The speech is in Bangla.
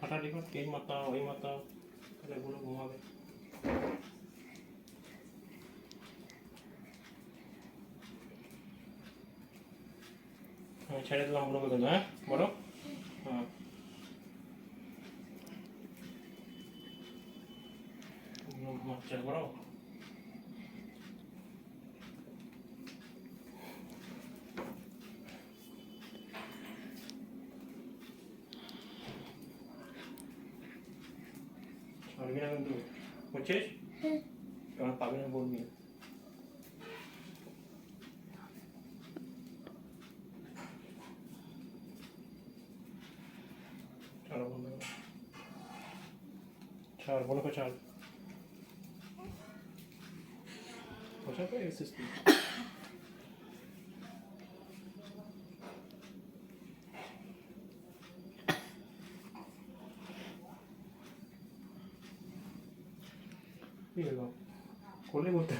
হাঁটাহাঁটি কর এই মাথা, ওই মাথা, তাহলে এগুলো ঘুমাবে। হ্যাঁ ছেড়ে দিলাম কিন্তু হ্যাঁ? বলো। হ্যাঁ। ঘুমাচ্ছে বড় ছাড়বি না কিন্তু। বুঝছিস? কারণ পাবি না বলবি ছাড়ো বন্ধ। ছাড় বলো ছাড়। いいよこれ持って